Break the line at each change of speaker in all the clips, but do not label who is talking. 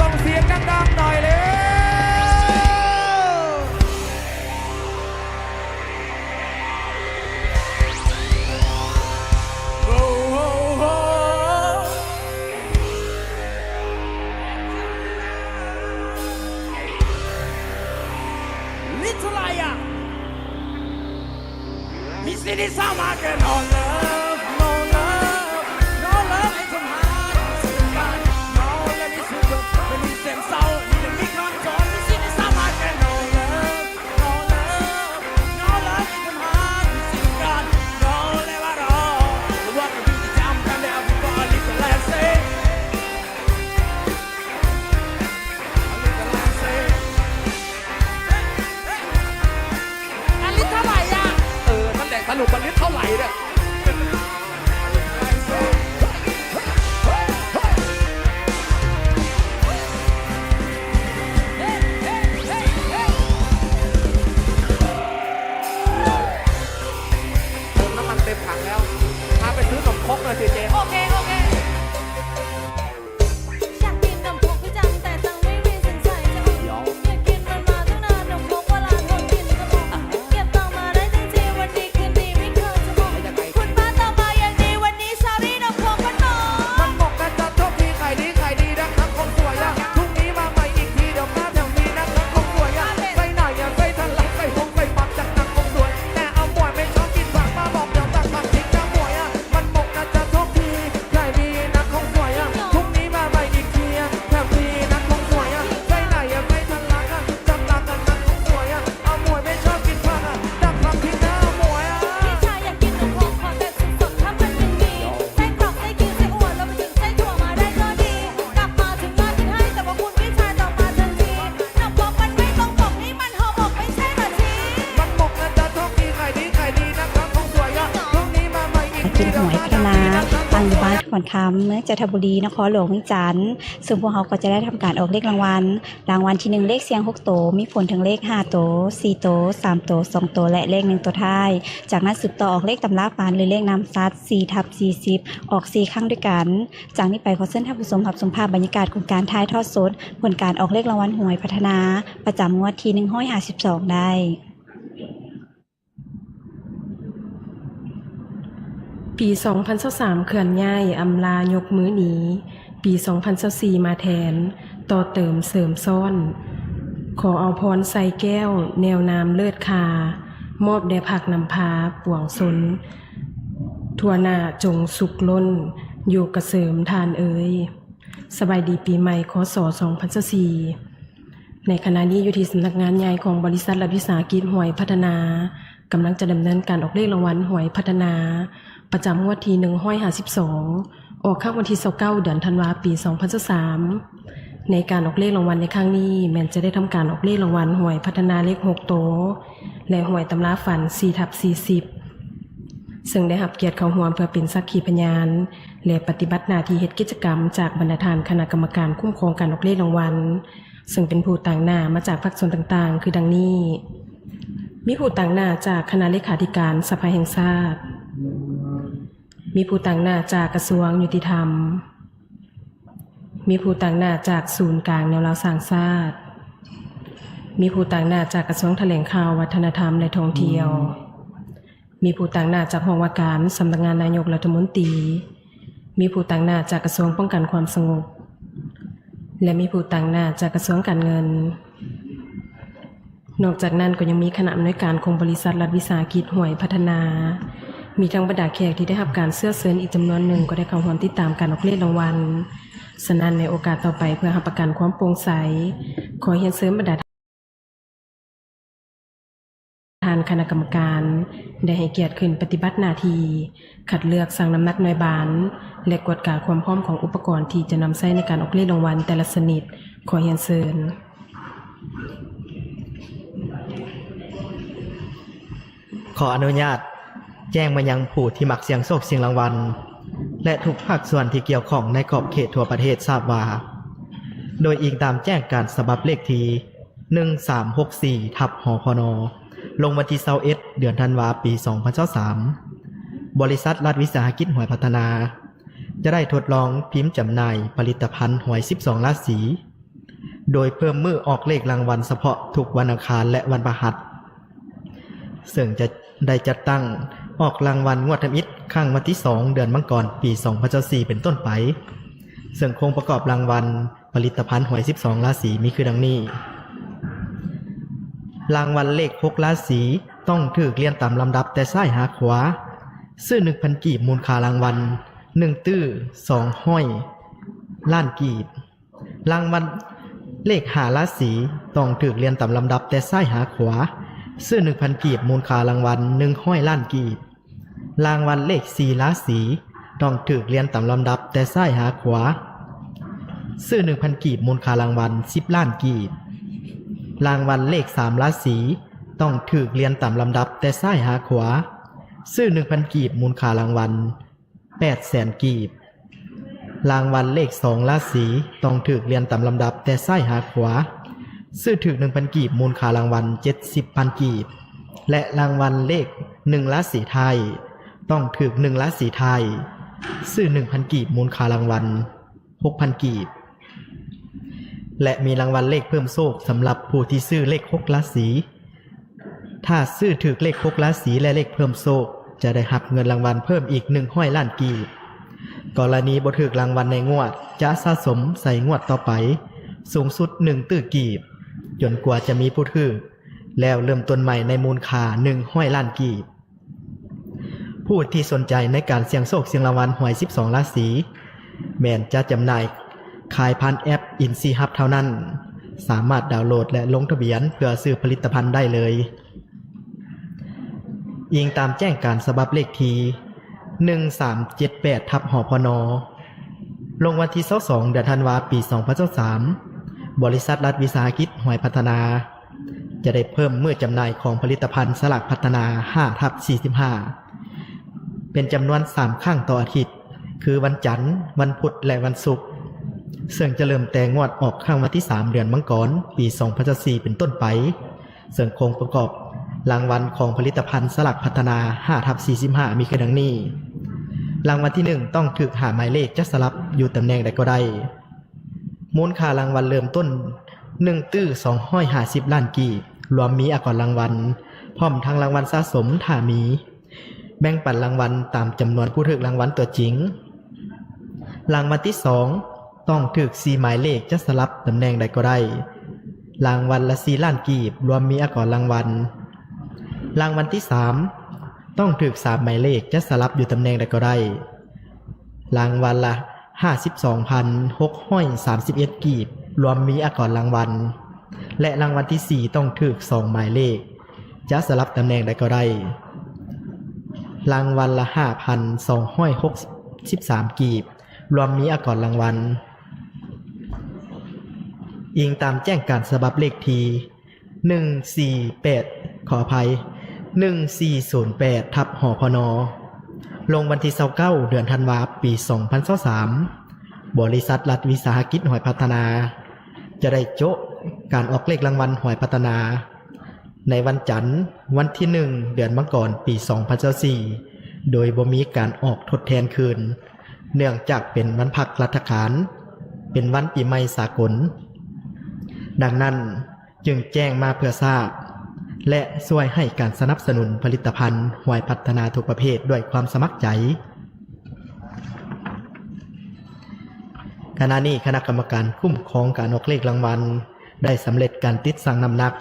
ส่งเสียงดัง อนข
อนคำ
เมืองจันทบุรีนค
รห
ลวงเวียงจันทร์ซึ่งพวกเขาก็จะได้ทำการออกเลขรางวัล รางวัลที่หนึ่งเลขเสียงหกโต มีผลถึงเลขห้าโตวสี่โตวสามโตวสองโตและเลขหนึ่งตัวท้าย จากนั้นสืบต่อออกเลขตำราปานหรือเลขนำซัดสี่ทับสี่สิบออกสี่ครั้งด้วยกัน จากนี้ไปขอเส้นท่านผู้ชมรับชมภาพบรรยากาศของการทายทอดสดผลการออกเลขรางวัลหวยพัฒนา ประจำงวดที่หนึ่งห้อยห้าสิบสองได้
ปี 2023เขื่อนย่ายอำลายกมือหนี ปี 2024มาแทน ต่อเติมเสริมซ่อน ขอเอาพรใส่แก้ว แนวนามเลิศคา มอบแด่ผักนำพาป่วงสนทั่วหน้าจงสุขล้น อยู่กระเสริมทานเอ๋ยสบายดีปีใหม่คศ2024ในขณะนี้อยู่ที่สำนักงานใหญ่ของบริษัทรัฐวิสาหกิจหวยพัฒนากำลังจะดำเนินการออกเลขรางวัลหวยพัฒนา ประจำงวดที่หนึ่งห้อยหาสิบสองออกข้างวันที่เก้าเดือนธันวาปีสองพันสามในการออกเลขรางวัลในครั้งนี้แมนจะได้ทำการออกเลขรางวัลหวยพัฒนาเลขหกโต และหวยตำราฝันสี่ทับสี่สิบซึ่งได้รับเกียรติเขาร่วมเพื่อเป็นสักขีพยาน และปฏิบัติหน้าที่เหตุกิจกรรม จากบรรณาธิการคณะกรรมการคุ้มครองการออกเลขรางวัล ซึ่งเป็นผู้ต่างหน้ามาจากภาคส่วนต่างๆ คือดังนี้ มีผู้ต่างหน้าจากคณะเลขาธิการสภาแห่งชาติ มีผู้ต่างหน้าจากกระทรวงยุติธรรม มีผู้ต่างหน้าจากศูนย์กลางแนวราสร้างชาติมีผู้ต่างหน้าจากกระทรวงแถลงข่าววัฒนธรรมและท่องเที่ยว มีผู้ต่างหน้าจากห้องว่าการสำนักงานนายกรัฐมนตรี มีผู้ต่างหน้าจากกระทรวงป้องกันความสงบ และมีผู้ต่างหน้าจากกระทรวงการเงิน นอกจากนั้นก็ยังมีคณะอำนวยการของบริษัทรัฐวิสาหกิจห่วยพัฒนา มีทั้งบรรดาแขกที่ได้รับการเสื้อเซินอีกจำนวนหนึ่งก็ได้เข้าร่วมติดตามการออกเลขรางวัลฉะนั้นในโอกาสต่อไปเพื่อรับประกันความโปร่งใส ขอเรียนเสริมบรรดาทานคณะกรรมการได้ให้เกียรติขึ้นปฏิบัติหน้าที่คัดเลือกสั่งน้ำหนักหน่วยบานและกวดกาความพร้อมของอุปกรณ์ที่จะนำใช้ในการออกเลขรางวัลแต่ละชนิด ขอเรียนเชิญ
ขออนุญาต แจ้งมายังผู้ที่มักเสียงโชคเสียงรางวัล และทุกภาคส่วนที่เกี่ยวข้องในขอบเขตทั่วประเทศทราบว่า โดยอิงตามแจ้งการสบับเลขที1364ทับหพนลงวันที่21เดือนธันวาปี 2023 บริษัทรัฐวิสาหกิจหวยพัฒนา จะได้ทดลองพิมพ์จำหน่ายผลิตภัณฑ์หวย 12 ราศี โดยเพิ่มมือออกเลขรางวัลเฉพาะทุกวันอังคารและวันพฤหัส ซึ่งจะได้จัดตั้ง ออกรางวัลงวดทำอิฐข้างวันที่2เดือนมังกรปี2024เป็นต้นไปซึ่งครงประกอบรางวัลผลิตภัณฑ์หวย 12 ราศีมีคือดังนี้ รางวัลเลข 6 ราศีต้องถือเรียนตามลำดับแต่ซ้ายหาขวา ซื้อ 1,000 กีบมูลค่ารางวัล 1 ตื้อ 2 ห้อย ล้านกีบ รางวัลเลขหาราศีต้องถือเรียนตามลำดับแต่ซ้ายหาขวา ซื้อ 1,000 กีบมูลค่ารางวัล 1 ห้อยล้านกีบ รางวัลเลขสี่ราศีต้องถือเรียนตามลำดับแต่ซ้ายหาขวา ซื้อ1,000กีบมูลค่ารางวัล10ล้านกีบรางวัลเลขสามราศีต้องถือเรียนตามลำดับแต่ซ้ายหาขวา ซื้อ1,000กีบมูลค่ารางวัล8แสนกีบรางวัลเลขสองราศีต้องถือเรียนตามลำดับแต่ซ้ายหาขวา ซื้อถือ1,000กีบมูลค่ารางวัล70พันกีบ และรางวัลเลขหนึ่งราศีไทย ต้องถือหนึ่งราศีไทย ซื้อ1,000กีบมูลค่ารางวัล6,000กีบ และมีรางวัลเลขเพิ่มโชคสำหรับผู้ที่ซื้อเลขหกราศีถ้าซื้อถือเลขหกราศีและเลขเพิ่มโชคจะได้หับเงินรางวัลเพิ่มอีกหนึ่งห้อยล้านกีบ กรณีบ่ถือรางวัลในงวด จะสะสมใส่งวดต่อไป สูงสุดหนึ่งตื้อกีบจนกว่าจะมีผู้ถือแล้วเริ่มต้นใหม่ในมูลค่าหนึ่งห้อยล้านกีบ ผู้ที่สนใจในการเสี่ยงโชคเสี่ยงรางวัลหวย 12 ราศีแมนจะจำหน่ายขายผ่านแอปอินซีฮับเท่านั้น สามารถดาวน์โหลดและลงทะเบียนเพื่อซื้อผลิตภัณฑ์ได้เลย ยิงตามแจ้งการสบับเลขที1378ทับหอพนลงวันที่22เดือนธันวาปี 2023 บริษัทรัฐวิสาหกิจหวยพัฒนา จะได้เพิ่มเมื่อจำหน่ายของผลิตภัณฑ์สลักพัฒนา5ทับ45 เป็นจำนวน3ครั้งต่ออาทิตย์ คือวันจันทร์ วันพุธและวันศุกร์ซึ่งจะเริ่มแต่งวดออกข้างวันที่ 3 เดือนมังกรปี2024เป็นต้นไปซึ่งคงประกอบรางวัลของผลิตภัณฑ์สลักพัฒนา5ทับ45 มีคือดังนี้ รางวัลที่ 1 ต้องถึกหาหมายเลขจะสลับอยู่ตำแหน่งใดก็ได้ มูลค่ารางวัลเริ่มต้น 1 ตื้อ250 ล้านกี รวมมีอากรรางวัล พร้อมทั้งรางวัลสะสมถ้ามี แบ่งปันรางวัลตามจำนวนผู้ถึกรางวัลตัวจริง รางวัลที่สองต้องถึกสีหมายเลขจะสลับตำแหน่งใดก็ได้ รางวัลละสีล้านกีบ รวมมีอากรรางวัล รางวัลที่สามต้องถึกสามหมายเลขจะสลับอยู่ตำแหน่งใดก็ได้ รางวัลละห้าสิบสองพันหกห้อยสามสิบเอ็ดกีบ รวมมีอากรรางวัล และรางวัลที่สี่ต้องถึกสองหมายเลขจะสลับตำแหน่งใดก็ได้ รางวัลละห้าพันสองห้อยหกสิบสามกีบ รวมมีอากรรางวัล อิงตามแจ้งการสบับเลขทีหนึ่งสี่แปดขออภัยหนึ่งสี่ศูนย์แปดทับหอพนอลงวันที่เเก้าเดือนธันวาปีสองพันสามบริษัทรัฐวิสาหกิจหอยพัฒนา จะได้โจะการออกเลขรางวัลหอยพัฒนา ในวันจันทร์วันที่หนึ่งเดือนมังกรปี2024โดยบ่มีการออกทดแทนคืน เนื่องจากเป็นวันพักรัฐการ เป็นวันปีใหม่สากล ดังนั้นจึงแจ้งมาเพื่อทราบ และช่วยให้การสนับสนุนผลิตภัณฑ์หวยพัฒนาทุกประเภทด้วยความสมัครใจ ขณะนี้คณะกรรมการคุ้มครองการออกเลขรางวัลได้สำเร็จการติดสั่งนำหนัก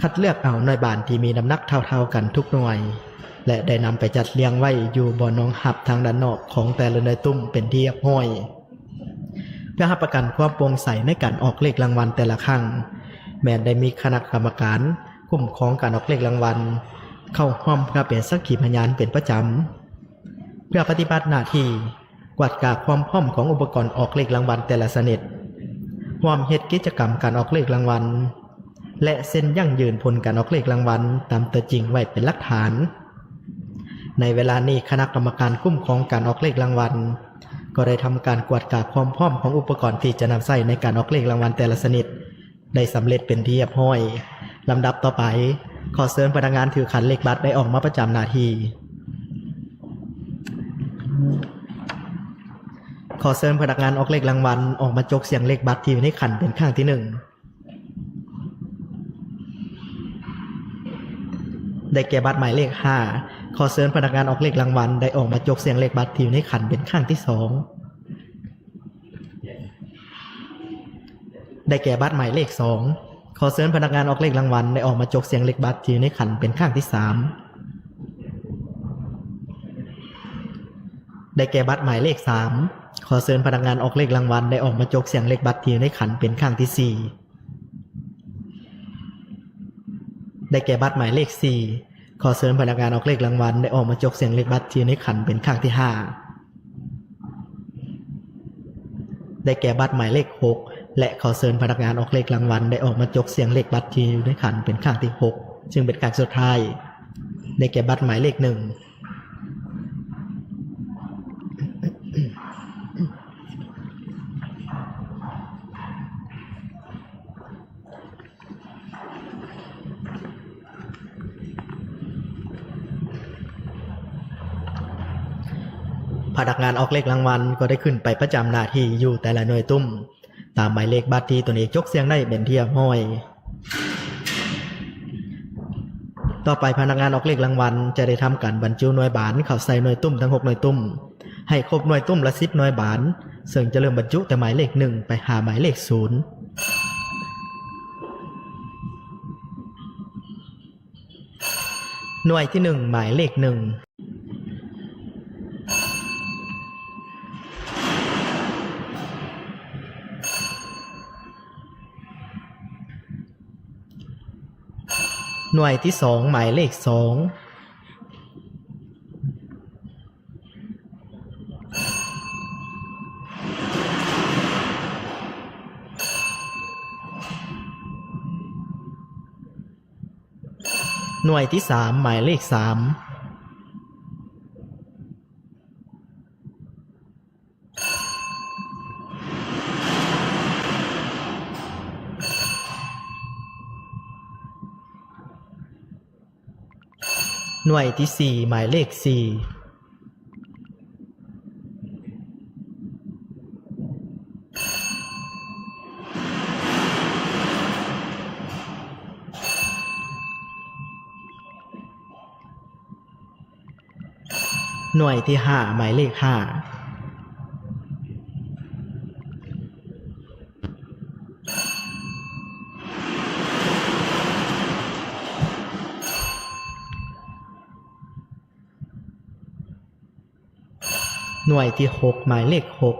คัดเลือกเอาหน่วยบานที่มีน้ำหนักเท่าๆกันทุกหน่วย และได้นำไปจัดเรียงไว้อยู่บ่อน้องหับทางด้านนอกของแต่ละหน่วยตุ้มเป็นที่เรียบห้อย เพื่อให้ประกันความโปร่งใสในการออกเลขรางวัลแต่ละครั้ง แม้ได้มีคณะกรรมการคุ้มครองการออกเลขรางวัล เข้าห้อมเพื่อเป็นสักขีพยานเป็นประจำเพื่อปฏิบัติหน้าที่กวาดกาความพร้อมของอุปกรณ์ออกเลขรางวัลแต่ละชนิดร่วมเฮ็ดกิจกรรมการออกเลขรางวัล และเซ็นยั่งยืนผลการออกเลขรางวัลตามตัวจริงไว้เป็นหลักฐาน ในเวลานี้คณะกรรมการคุ้มครองการออกเลขรางวัล ก็ได้ทำการกวาดกาความพร้อมของอุปกรณ์ที่จะนำใช้ในการออกเลขรางวัลแต่ละชนิด ได้สำเร็จเป็นที่เรียบร้อยลำดับต่อไป ขอเชิญพนักงานถือขันเลขบัตรได้ออกมาประจำหน้าที่ขอเชิญพนักงานออกเลขรางวัลออกมาจกเสียงเลขบัตรที่อยู่ในขันเป็นข้างที่หนึ่ง ได้แก่บัตรหมายเลขห้าขอเชิญพนักงานออกเลขรางวัลได้ออกมาจกเสียงเลขบัตรที่อยู่ในขันเป็นข้างที่สองได้แก่บัตรหมายเลขสองขอเชิญพนักงานออกเลขรางวัลได้ออกมาจกเสียงเลขบัตรที่อยู่ในขันเป็นข้างที่สามได้แก่บัตรหมายเลขสามขอเชิญพนักงานออกเลขรางวัลได้ออกมาจกเสียงเลขบัตรที่อยู่ในขันเป็นข้างที่สี่ ได้แก่บัตรหมายเลข 4 ขอเสริญพนักงานออกเลขรางวัลได้ออกมาจกเสียงเลขบัตรที่ในขันเป็นข้างที่ 5 ได้แก่บัตรหมายเลข 6 และขอเสริญพนักงานออกเลขรางวัลได้ออกมาจกเสียงเลขบัตรที่ในขันเป็นข้างที่ 6 ซึ่งเป็นการสุดท้าย ได้แก่บัตรหมายเลข 1 พนักงานออกเลขรางวัลก็ได้ขึ้นไปประจำหน้าที่อยู่แต่ละหน่วยตุ้ม ตามหมายเลขบัตรที่ตนเองยกเสียงได้เป็นเทียบห้อย ต่อไปพนักงานออกเลขรางวัลจะได้ทำการบรรจุหน่วยบานเข้าใส่หน่วยตุ้มทั้งหกหน่วยตุ้ม ให้ครบหน่วยตุ้มละสิบหน่วยบานซึ่งจะเริ่มบรรจุแต่หมายเลขหนึ่งไปหาหมายเลขศูนย์หน่วยที่หนึ่งหมายเลขหนึ่ง หน่วยที่สองหมายเลขสองหน่วยที่สามหมายเลขสาม หน่วยที่สี่หมายเลขสี่หน่วยที่ห้าหมายเลขห้าห น่วยที่หกหมายเลขหก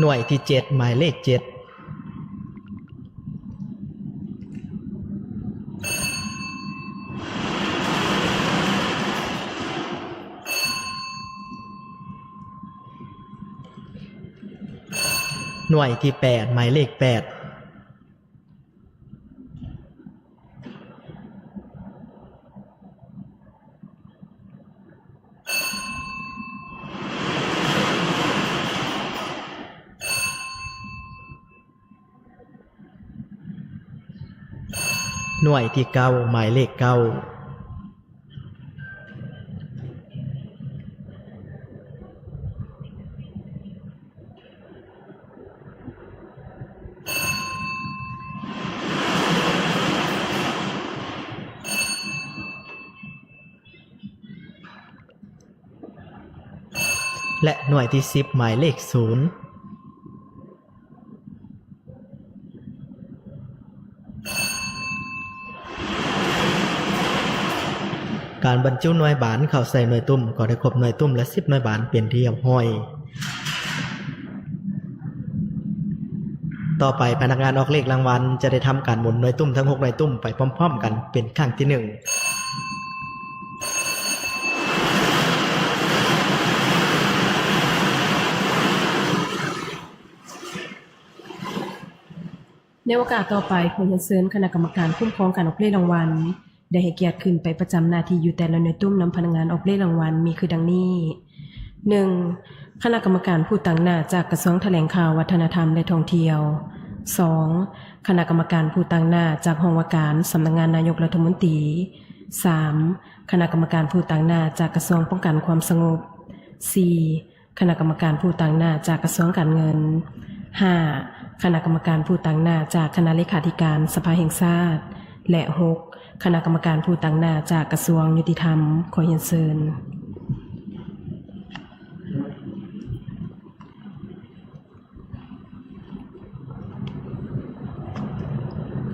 หน่วยที่เจ็ดหมายเลขเจ็ด น่วยที่แปดหมายเลขแปดหน่วยที่เก้าหมายเลขเก้า น่วยที่สิบหมายเลขศูนย์การบรรจุหน่วยบานเข้าใส่หน่วยตุ้มก็ได้ครบหน่วยตุ้มและสิบหน่วยบานเป็นที่เรียบห้อย ต่อไปพนักงานออกเลขรางวัลจะได้ทำการหมุนหน่วยตุ้มทั้งหกหน่วยตุ้มไปพร้อม ๆ กันเป็นครั้งที่หนึ่ง
ในโอกาสต่อไปขอเรียนเชิญคณะกรรมการคุ้มครองการออกเลขรางวัลได้ให้เกียรติขึ้นไปประจำหน้าที่อยู่แต่ละหน่วยตุ้มนำพนักงานออกเลขรางวัลมีคือดังนี้ 1. คณะกรรมการผู้ตั้งหน้าจากกระทรวงแถลงข่าววัฒนธรรมและท่องเที่ยว 2. คณะกรรมการผู้ตั้งหน้าจากห้องวาการสำนักงานนายกรัฐมนตรี 3. คณะกรรมการผู้ตั้งหน้าจากกระทรวงป้องกันความสงบ 4. คณะกรรมการผู้ตั้งหน้าจากกระทรวงการเงิน 5. คณะกรรมการผู้ตั้งหน้าจากคณะเลขาธิการสภาแห่งชาติ และ 6. คณะกรรมการผู้ตั้งหน้าจากกระทรวงยุติธรรม ขอเรียนเชิญ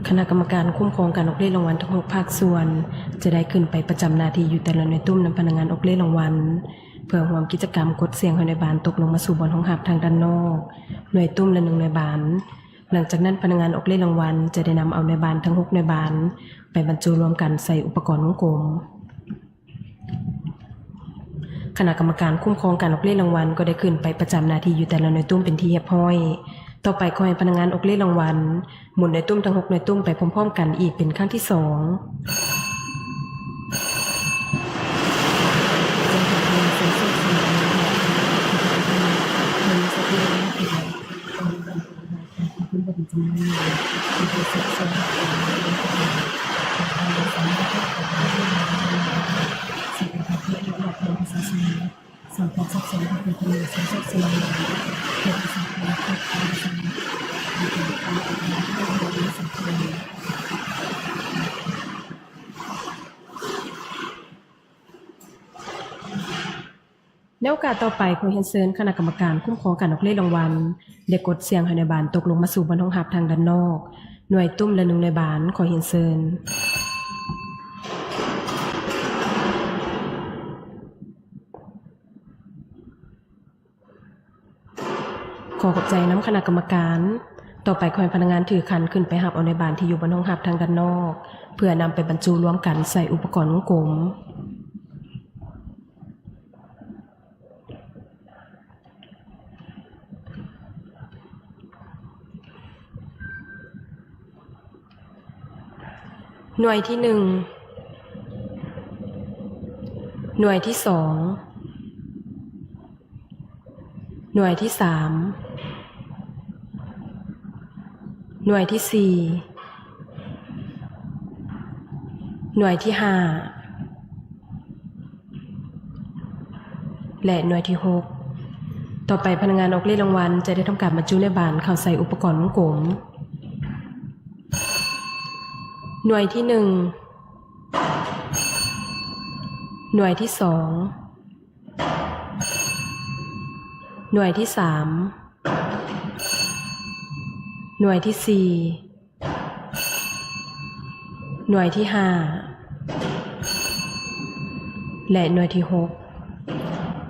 คณะกรรมการคุ้มครองการออกเล่รางวัลทั้งหกภาคส่วน จะได้ขึ้นไปประจำหนาทีอยู่แต่ละหน่วยตุ้มนำพนักงานออกเล่รางวัลเพื่อร่วมกิจกรรมกดเสียงให้ในบานตกลงมาสู่บอลห้องหับทางด้านนอก หน่วยตุ้มและหนึ่งหน่วยบาน หลังจากนั้นพนักงานออกเล่รางวัลจะได้นำเอาในวยบานทั้งหกในวยบาน ไปบรรจุรวมกันใส่อุปกรณ์วงกลมคณะกรรมการคุ้มครองการออกเล่รางวัลก็ได้ขึ้นไปประจำหนาทีอยู่แต่ละหน่วยตุ้มเป็นที่เรียบร้อย ต่อไปขอให้พนักงานออกเล่รางวัลหมุนหน่วยตุ้มทั้งหกหน่วยตุ้มไปพร้อมๆ กันอีกเป็นครั้งที่สอง ในโอก กาสต่อไปขอเรียนเชิญคณะกรรมการคุ้มครองการออกเล่นรางวัลได้กดเสียงให้ในบานตกลงมาสู่บนห้องหับทางด้านนอก หน่วยตุ้มและหนึ่งในบานขอเรียนเชิญขอขอบใจน้ำคณะกรรมการ ต่อไปขอให้พนักงานถือคันขึ้นไปหับเอาในบานที่อยู่บนห้องหับทางด้านนอก เพื่อนำไปบรรจุรวมกันใส่อุปกรณ์งกลม หน่วยที่หนึ่ง หน่วยที่สอง หน่วยที่สาม หน่วยที่สี่ หน่วยที่ห้า และหน่วยที่หก ต่อไปพนักงานออกเล่รางวัลจะได้ทำการบรรจุในบานเข้าใส่อุปกรณ์วงกลม หน่วยที่หนึ่ง หน่วยที่สอง หน่วยที่สาม หน่วยที่สี่ หน่วยที่ห้า และหน่วยที่หก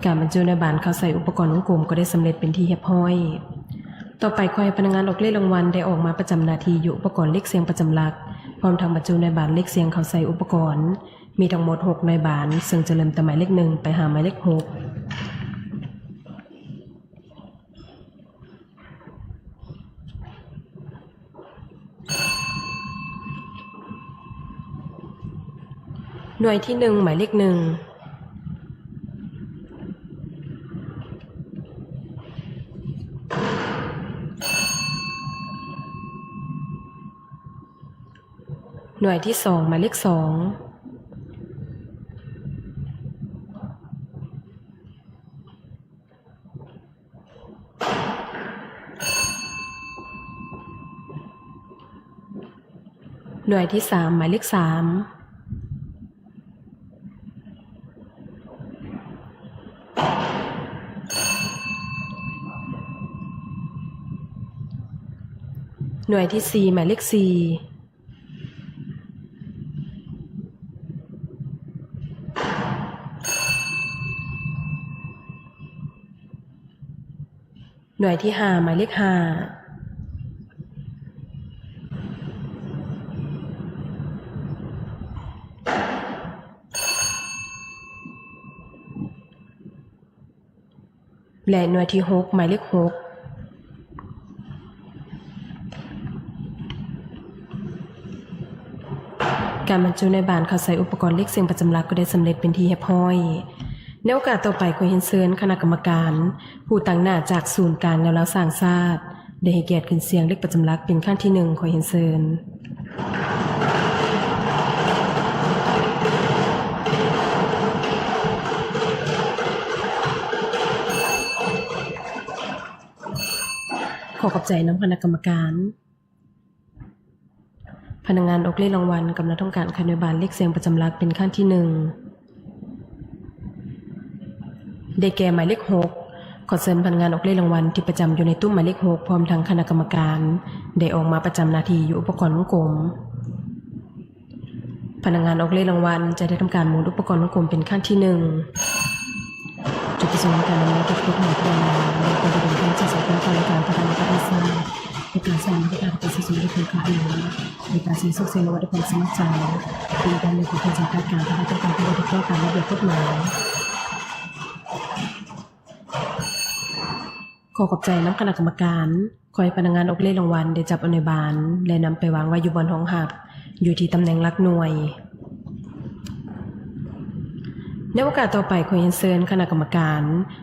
การบรรจุในบานเขาใส่อุปกรณ์วงกลมก็ได้สำเร็จเป็นที่เรียบร้อยต่อไปขอให้พนักงานออกเล่นรางวัลได้ออกมาประจำหนาทีอยู่อุปกรณ์เลขเสียงประจำหลัก ร้อมทางบรรจุในบานเลขเสียงเขาใส่อุปกรณ์ มีทั้งหมด 6 ในบาน ซึ่งจะเริ่มแต่หมายเลขหนึ่งไปหาหมายเลขหกหน่วยที่หนึ่งหมายเลขหนึ่ง หน่วยที่สองหมายเลขสองหน่วยที่สามหมายเลขสามหน่วยที่สี่หมายเลขสี่ น่วยที่ห้าหมายเลขห้าและหน่วยที่หกหมายเลขหกการบรรจุในบานเขาใส่อุปกรณ์เลขเสียงประจำหลักก็ได้สำเร็จเป็นที่เรียบร้อย ในโอกาสต่อไปขอเห็นเชิญคณะกรรมการ ผู้ตั้งหน้าจากศูนย์กางแล้วแล้วสร้างชาติได้ให้เกียรติขึ้นเสียงเลขประจำหลักเป็นขั้นที่หนึ่งขอเห็นเชิญขอขอบใจน้ำคณะกรรมการ พนักงานอกเลขรางวัลกำลังต้องการคณะบาลเลขเสียงประจำลักเป็นขั้นที่หนึ่ง ได้แก่หมายเลขหกขอเชิญพนักงานออกเลขรางวัลที่ประจำอยู่ในตู้หมายเลขหกพร้อมทั้งคณะกรรมการ ได้ออกมาประจำหนาทีอยู่อุปกรณ์วงกลม พนักงานออกเลขรางวัลจะได้ทำการหมุนอุปกรณ์วงกลมเป็นขั้นที่หนึ่งจุดประสงค์ในการดำเนินกิจกรรมของเราในการดำเนินการจัดสรรการและการพัฒนาการสร้างในการสร้างการเป็นสิ่งที่คุณค่าหนึ่งในการสิ่งสุขเสียงวัตถุความสมัครใจเป็นการเรียนรู้การจัดการการพัฒนาการที่ได้ถูกามระเบียบกฎหมาย ขอขอบใจน้ำคณะกรรมการคอยพนักงานออกเล่รางวัลได้จับอนุบาล และนำไปวางไว้อยู่บนห้องหับอยู่ที่ตำแหน่งลักหน่วย ในโอกาสต่อไปขอเรียนเชิญคณะกรรมการ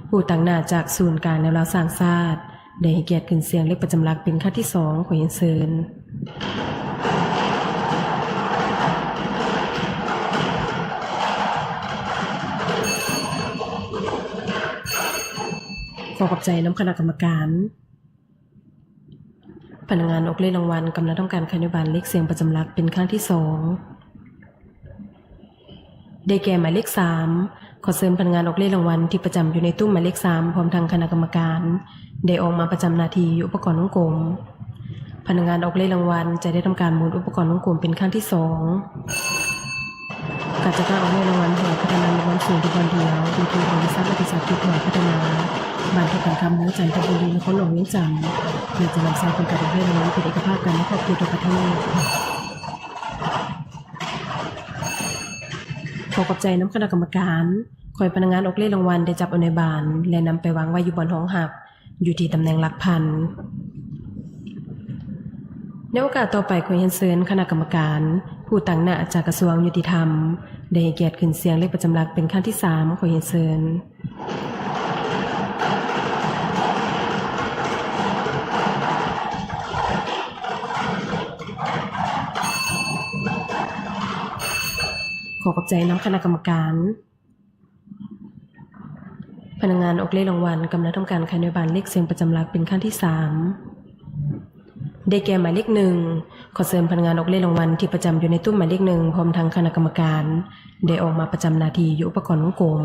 ผู้ตั้งหน้าจากศูนย์กลางแนวราวสร้างชาติได้ให้เกียรติขึ้นเสียงเลขประจำลักเป็นขั้นที่สองขอเรียนเชิญ อขอบใจน้ำคณะกรรมการพนักงานออกเลขรางวัลกำลังต้องการคณะบาลเลขเสียงประจำหลักเป็นครั้งที่สองได้แก่หมายเลขสามขอเชิญพนักงานออกเลขรางวัลที่ประจำอยู่ในตู้หมายเลขสามพร้อมทางคณะกรรมการ ได้ออกมาประจำนาทีอยู่อุปกรณ์วงกลมพนักงานออกเลขรางวัลจะได้ทำการหมุนอุปกรณ์วงกลมเป็นครั้งที่สองการจัดการออกเลขรางวัลหวยพัฒนารางวัลสูงที่วันเดียวดูทีบริษัทบริษัทที่หวยพัฒนา บานทุกการคำนื้อจันทบุรีนครหลวงเวียงจันทร์เพื่อจะนำสร้างคนการออกเลขรางวัลเป็นเอกภาพกันในครอบครัวทั่วประเทศขอขอบใจน้ำคณะกรรมการคอยพนักงานออกเลขรางวัลได้จับเอาในบาน และนำไปวางไว้อยู่บนห้องหับ อยู่ที่ตำแหน่งหลักพันในโอกาสต่อไปขอเรียนเชิญคณะกรรมการ ผู้ตั้งหน้าจากกระทรวงยุติธรรม ได้เกียรติขึ้นเสียงเลขประจำหลักเป็นขั้นที่สามขอเรียนเชิญ ขอขอบใจน้ำคณะกรรมการ พนักงานออกเลขรางวัลกำลังทำการคานบาลเลขเสียงประจำหลักเป็นขั้นที่สามได้แก่หมายเลขหนึ่งขอเสริมพนักงานออกเลขรางวัลที่ประจำอยู่ในตู้หมายเลขหนึ่งพร้อมทั้งคณะกรรมการ ได้ออกมาประจำหนาทีอยู่อุปกรณ์วงกลม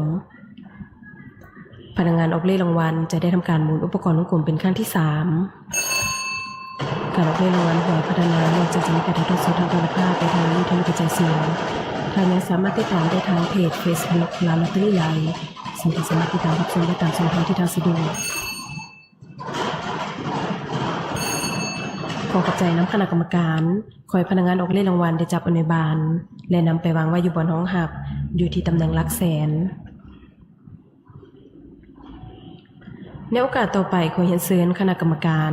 พนักงานออกเลขรางวัลจะได้ทำการหมุนอุปกรณ์วงกลมเป็นขั้นที่สามการออกเลขรางวัลหวยพัฒนานอกจากจะมีการถ่ายทอดสดทางโทรทัศน์ไปทางวิทยุกระจายเสียง ทางยังสามารถติดตามได้ทางเพจ Facebook ร้านลอตเตอรี่ไลน์ซึ่งสามารถติดตามรับชมได้ตามช่องทางที่ทางสะดวกขอขอบใจน้ำคณะกรรมการคอยพนักงานออกเลขรางวัลได้จับอาในบานและนำไปวางไว้อยู่บนห้องหับ อยู่ที่ตำแหน่งหลักแสน ในโอกาสต่อไปขอเห็นเชิญคณะกรรมการ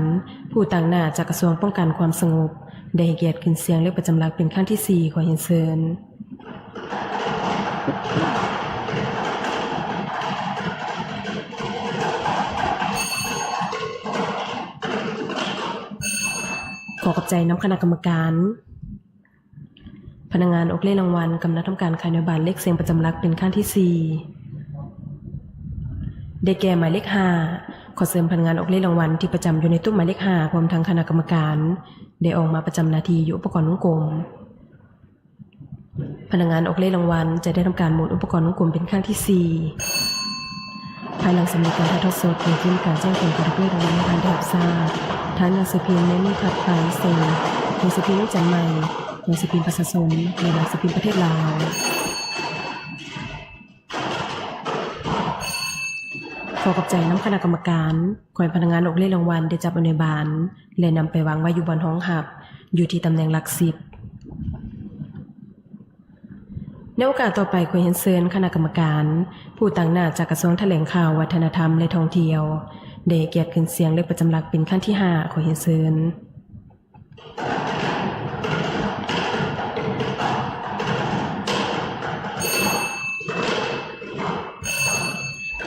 ผู้ต่างหน้าจากกระทรวงป้องกันความสงบ ได้เกียรติขึ้นเสียงเลขประจำหลักเป็นขั้นที่สี่ขอเห็นเชิญ ขอขอบใจน้ำคณะกรรมการ พนักงานออกเลขรางวัลกำลังทำการขายนบานเลขเสียงประจำลักเป็นขั้นที่สี่ได้แก่หมายเลขห้าขอเสริมพนักงานออกเลขรางวัลที่ประจำอยู่ในตู้หมายเลขห้าพร้อมทั้งคณะกรรมการ ได้ออกมาประจำนาทีอยู่อุปกรณ์วงกลม พนักงานออกเลขรางวัลจะได้ทำการหมุนอุปกรณ์วงกลมเป็นขั้นที่สี่ภายหลังสำเร็จการถ่ายทอดสดโดยที่มีการแจ้งผลการออกเลขรางวัลในทางได้รับทราบทางหนังสือพิมพ์ในมีถัดไปเซลหนังสือพิมพ์จันใหม่หนังสือพิมพ์ประชาชนและหนังสือพิมพ์ประเทศลาวขอขอบใจน้ำคณะกรรมการคอยพนักงานออกเลขรางวัลได้จับอาในบานและนำไปวางไว้อยู่บนห้องหับ อยู่ที่ตำแหน่งหลักสิบ ใน โอกาสต่อไปขอเห็นเชิญคณะกรรมการ ผู้ต่างหน้าจากกระทรวงแถลงข่าววัฒนธรรมและท่องเที่ยวได้ให้เกียรติขึ้นเสียงเลขประจำหลักเป็นขั้นที่ห้าขอเห็นเชิญ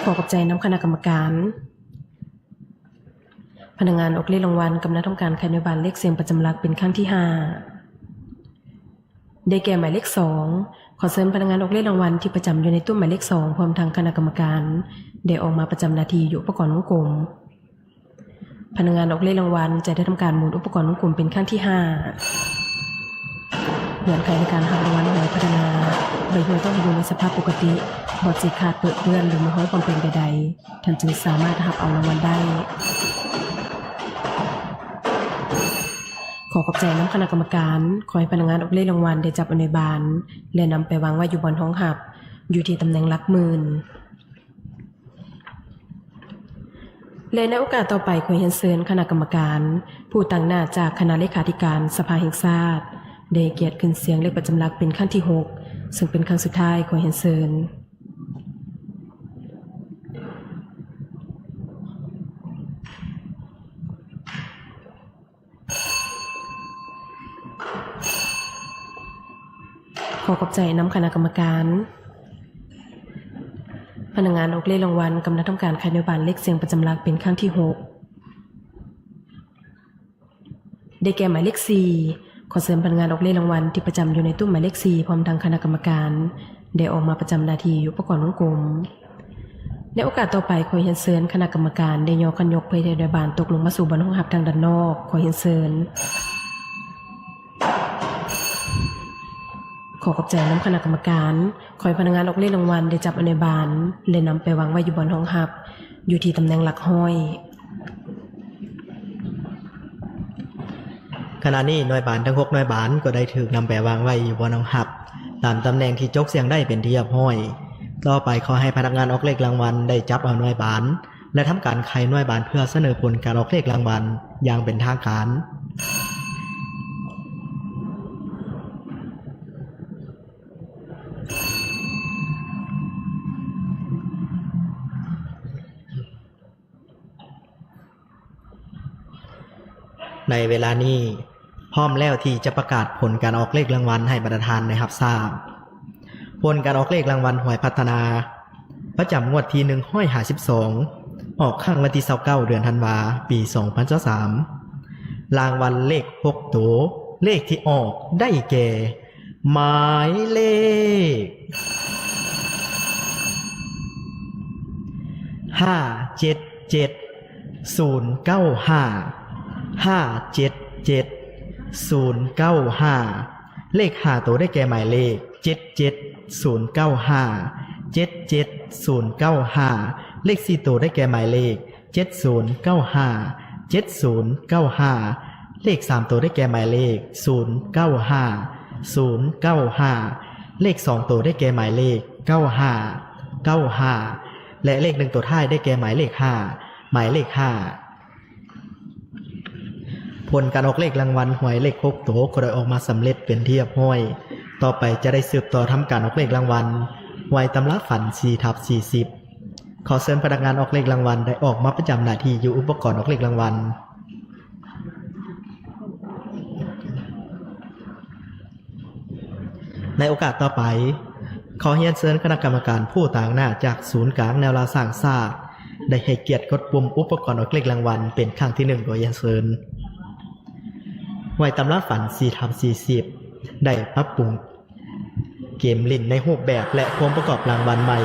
ขอขอบใจน้ำคณะกรรมการ พนักงานออกเลขรางวัลกำนักทำการคายนบานเลขเสียงประจำหลักเป็นครั้งที่ห้าได้แก่หมายเลขสอง ขอเชิญพนักงานออกเลขรางวัลที่ประจำอยู่ในตู้หมายเลขสองพร้อมทางคณะกรรมการได้ออกมาประจำนาทีอยู่อุปกรณ์วงกลมพนักงานออกเลขรางวัลจะได้ทำการหมุนอุปกรณ์วงกลมเป็นครั้งที่ห้าเงื่อนไขในการหักรางวัลหวยพัฒนาใบหวยต้องอยู่ในสภาพปกติบอดสีขาดเปิดเปื้อนหรือมาห้อยความเป็นใดๆท่านจึงสามารถหักเอารางวัลได้ อขอบใจน้ำคณะกรรมการ ขอให้พนักงานออกเลขรางวัลได้จับอาในบานและนำไปวางไว้อยู่บนห้องหับ อยู่ที่ตำแหน่งหลักหมื่นและในโอกาสต่อไปขอเรียนเชิญคณะกรรมการ ผู้ตั้งหน้าจากคณะเลขาธิการสภาแห่งชาติได้เกียรติขึ้นเสียงเลขประจำหลักเป็นขั้นที่ 6 ซึ่งเป็นครั้งสุดท้ายขอเรียนเชิญ ขอขอบใจน้ำคณะกรรมการ พนักงานออกเลขรางวัลกำนักทำการคายนบานเลขเสียงประจำหลักเป็นครั้งที่หกได้แก่หมายเลขสี่ขอเสริมพนักงานออกเลขรางวัลที่ประจำอยู่ในตู้หมายเลขสี่พร้อมทางคณะกรรมการได้ออกมาประจำนาทีอยู่ประกอบวงกลมในโอกาสต่อไปขอเห็นเชิญคณะกรรมการได้ยกคันยกไปในบานตกลงมาสู่บนห้องหับทางด้านนอกขอเห็นเชิญ ขอขอบใจน้ำคณะกรรมการขอให้พนักงานออกเลขรางวัลได้จับอาในบานเลยนำไปวางไว้อยู่บนห้องหับ อยู่ที่ตำแหน่งหลักห้อย
ขณะนี้หน่วยบานทั้งหกหน่วยบานก็ได้ถูกนำไปวางไว้อยู่บนห้องหับ ตามตำแหน่งที่จกเสียงได้เป็นที่เรียบห้อย ต่อไปขอให้พนักงานออกเลขรางวัลได้จับเอาหน่วยบาน และทำการไขหน่วยบานเพื่อเสนอผลการออกเลขรางวัลอย่างเป็นทางการ ในเวลานี้พร้อมแล้วที่จะประกาศผลการออกเลขรางวัลให้ประธานในรับทราบ ผลการออกเลขรางวัลหวยพัฒนา ประจำงวดที่หนึ่งห้อยหาสิบสองออกข้างวันที่เเก้าเดือนธันวาปีสองพันสามรางวัลเลขหกตัวเลขที่ออกได้แก่ หมายเลขห้าเจ็ดเจ็ดศูนย์เก้าห้า ห้าเจ็ดเจ็ดศูนย์เก้าห้าเลขห้าตัวได้แก่หมายเลขเจ็ดเจ็ดศูนย์เก้าห้าเจ็ดเจ็ดศูนย์เก้าห้าเลขสี่ตัวได้แก่หมายเลขเจ็ดศูนย์เก้าห้าเจ็ดศูนย์เก้าห้าเลขสามตัวได้แก่หมายเลขศูนย์เก้าห้าศูนย์เก้าห้าเลขสองตัวได้แก่หมายเลขเก้าห้าเก้าห้าและเลขหนึ่งตัวท้ายได้แก่หมายเลขห้าหมายเลขห้า ผลการออกเลขรางวัลหวยเลขหกตัวก็ได้ออกมาสำเร็จเป็นเรียบร้อย ต่อไปจะได้สืบต่อทำการออกเลขรางวัลหวยตำราฝัน4ทับ40 ขอเชิญพนักงานออกเลขรางวัลได้ออกมาประจำหน้าที่อยู่อุปกรณ์ออกเลขรางวัลในโอกาสต่อไป ขอเรียนเชิญคณะกรรมการผู้ต่างหน้าจากศูนย์กลางแนวราสร้างศาได้ให้เกียรติกดปุ่มอุปกรณ์ออกเลขรางวัลเป็นครั้งที่หนึ่งโดยเรียนเชิญ ไว้ตำราฝัน4ทับ40 ได้ปรับปรุงเกมลิ่นในรูปแบบและความประกอบรางวัลใหม่